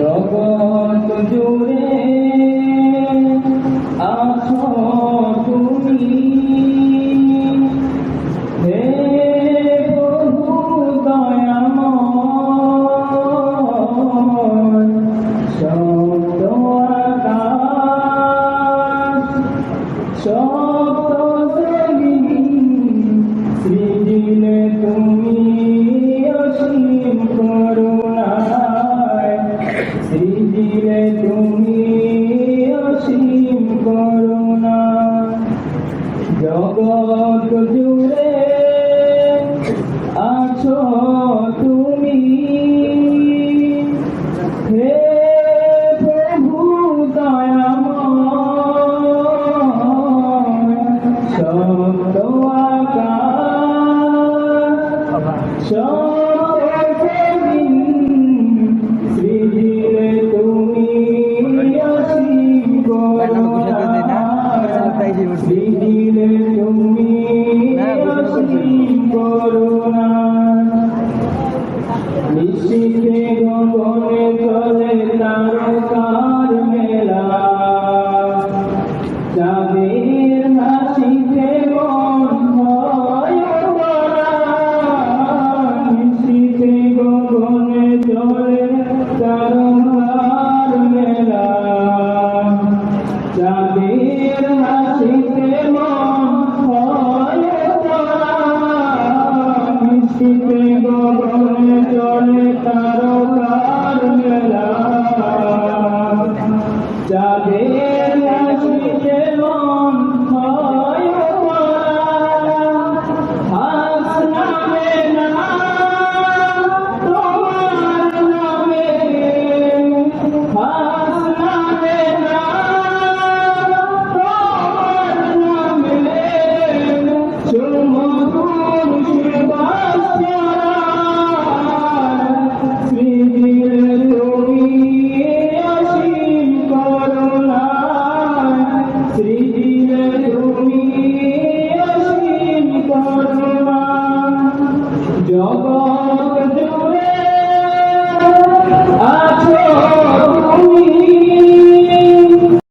জগত জুড়ে আছো তুমি। হে প্রভু দয়াময় সব তোমার সব को गले जाने तारों का मेला তুমি